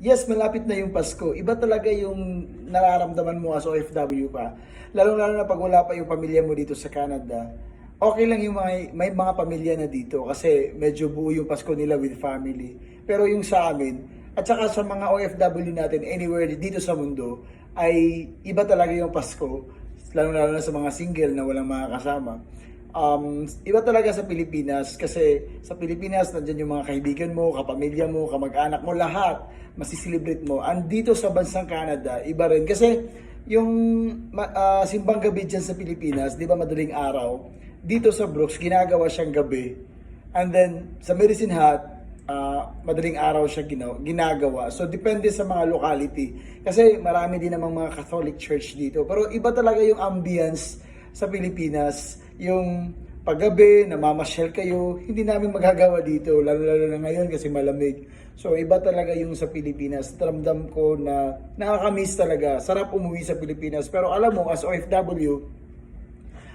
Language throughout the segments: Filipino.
yes, malapit na yung Pasko. Iba talaga yung nararamdaman mo as OFW pa. Lalo-lalo na pag wala pa yung pamilya mo dito sa Canada. Okay lang yung mga, may mga pamilya na dito kasi medyo buo yung Pasko nila with family. Pero yung sa amin, at saka sa mga OFW natin anywhere dito sa mundo, ay iba talaga yung Pasko. Lalo-lalo na sa mga single na walang mga kasama. Um, iba talaga sa Pilipinas kasi sa Pilipinas nandiyan yung mga kaibigan mo, kapamilya mo, kamag-anak mo, lahat masisilibrate mo. Andito sa bansang Canada, iba rin kasi yung ah, simbang gabi dyan sa Pilipinas, di ba madaling araw, dito sa Brooks, ginagawa siyang gabi. And then, sa Medicine Hat, ah, madaling araw siya ginaw- ginagawa. So, depende sa mga locality. Kasi marami din namang mga Catholic Church dito. Pero iba talaga yung ambience sa Pilipinas. Yung paggabi, namamasyal kayo, hindi namin magagawa dito. Lalo-lalo na ngayon kasi malamig. So, iba talaga yung sa Pilipinas. Ramdam ko na nakakamiss talaga. Sarap umuwi sa Pilipinas. Pero alam mo, as OFW,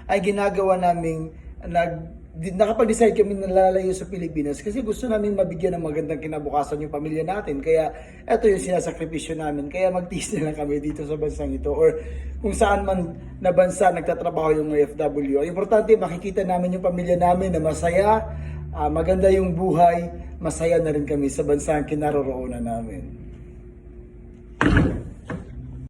ay ginagawa naming nag nakapag-decide kami na lalayo sa Pilipinas kasi gusto namin mabigyan ng magandang kinabukasan yung pamilya natin. Kaya ito yung sinasakripisyo namin. Kaya magtiis na lang kami dito sa bansang ito or kung saan man na bansa nagtatrabaho yung OFW. Importante makikita namin yung pamilya namin na masaya, ah, maganda yung buhay, masaya na rin kami sa bansang kinaroroonan namin.